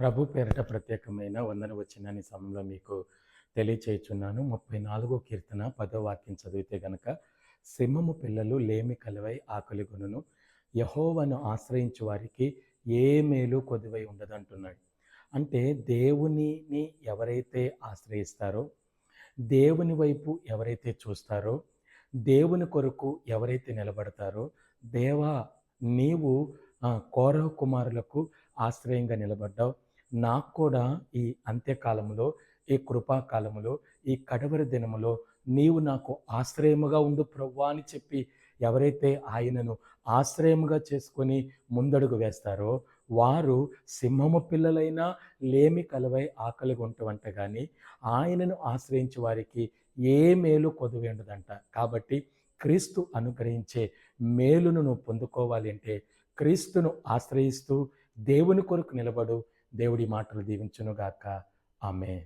ప్రభు పేరిట ప్రత్యేకమైన వందన వచ్చినని సమయంలో మీకు తెలియచేయుచున్నాను. ముప్పై నాలుగో కీర్తన పదో వాక్యం చదివితే గనక సింహము పిల్లలు లేమి కలువై ఆకలి గుణును యహోవను ఆశ్రయించు వారికి ఏ మేలు కొదువై ఉండదంటున్నాడు. అంటే దేవునిని ఎవరైతే ఆశ్రయిస్తారో దేవుని వైపు ఎవరైతే చూస్తారో దేవుని కొరకు ఎవరైతే నిలబడతారో దేవా నీవు కౌరవ కుమారులకు ఆశ్రయంగా నిలబడ్డావు. నాకు కూడా ఈ అంత్యకాలంలో ఈ కృపాకాలములో ఈ కడవరి దినములో నీవు నాకు ఆశ్రయముగా ఉండు ప్రవ్వా అని చెప్పి ఎవరైతే ఆయనను ఆశ్రయముగా చేసుకొని ముందడుగు వేస్తారో వారు సింహము పిల్లలైనా లేమి కలవై ఆకలి ఉంటవంట కానీ ఆయనను ఆశ్రయించే వారికి ఏ మేలు కొదువి ఉండదంట కాబట్టి క్రీస్తు అనుగ్రహించే మేలును నువ్వు పొందుకోవాలి అంటే క్రీస్తును ఆశ్రయిస్తూ దేవుని కొరకు నిలబడు. దేవుడి మాటలు దీవించునుగాక. ఆమె